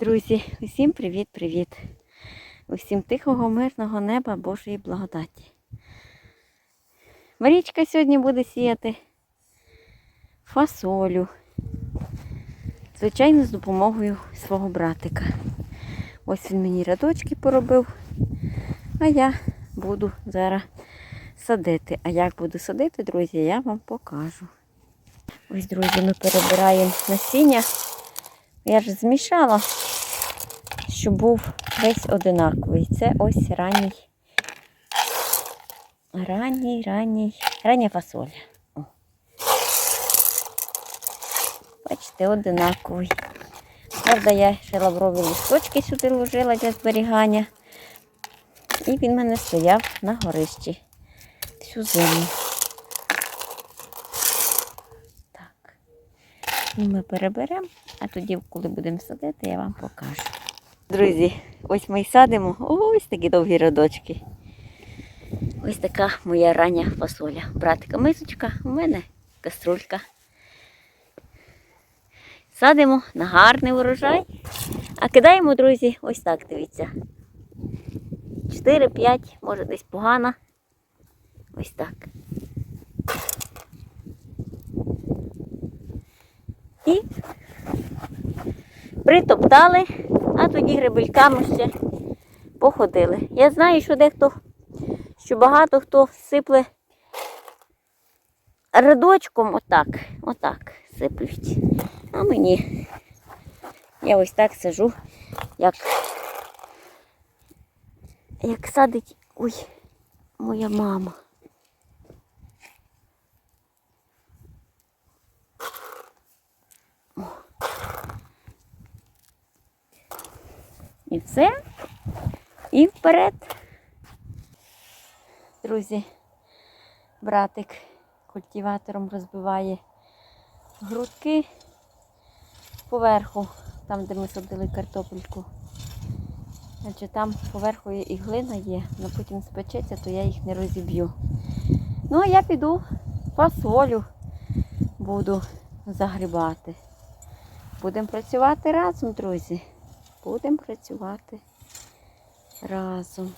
Друзі, усім привіт-привіт. Усім тихого, мирного неба Божої благодаті. Марічка сьогодні буде сіяти фасолю. Звичайно, з допомогою свого братика. Ось він мені рядочки поробив, а я буду зараз садити. А як буду садити, друзі, я вам покажу. Ось, друзі, ми перебираємо насіння. Я ж змішала, щоб був весь одинаковий. Це ось ранній, ранній, ранній, рання фасоля. О. Бачите, одинаковий. Правда, я ще лаврові листочки сюди ложила для зберігання. І він в мене стояв на горищі всю зиму. Так. Ми переберемо, а тоді, коли будемо садити, я вам покажу. Друзі, ось ми й садимо ось такі довгі рядочки. Ось така моя рання фасоля. Братика мисочка, у мене каструлька. Садимо на гарний урожай. А кидаємо, друзі, ось так, дивіться. 4-5, може десь погано. Ось так. І притоптали, а тоді грибельками ще походили. Я знаю, що дехто, що багато хто сипле рядочком, отак, отак сиплють. А мені я ось так сижу, як, як садить ой, моя мама. І все. І вперед. Друзі, братик культиватором розбиває грудки поверху, там, де ми садили картопельку. Значить, там поверху і глина є, але потім спечеться, то я їх не розіб'ю. Ну, а я піду фасолю буду загрібати. Будемо працювати разом, друзі. Будемо працювати разом.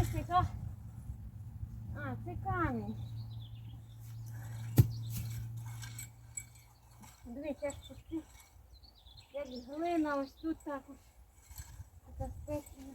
Подивись, яка. А, це камінь. Дивіться, як тут, як глина, ось тут також. Така спеція.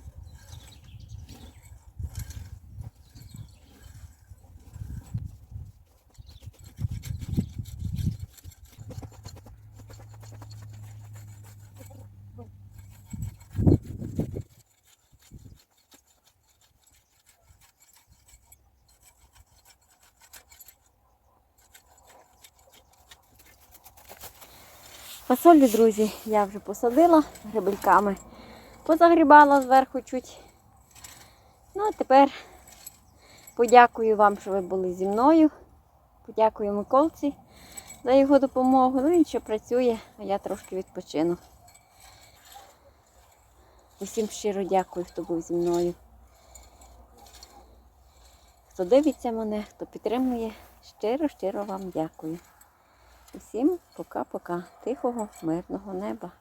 Фасолю, друзі, я вже посадила грибельками, позагрібала зверху чуть. Ну, а тепер подякую вам, що ви були зі мною. Подякую Миколці за його допомогу. Ну, він ще працює, а я трошки відпочину. Усім щиро дякую, хто був зі мною. Хто дивиться мене, хто підтримує, щиро-щиро вам дякую. Усім пока-пока. Тихого, мирного неба.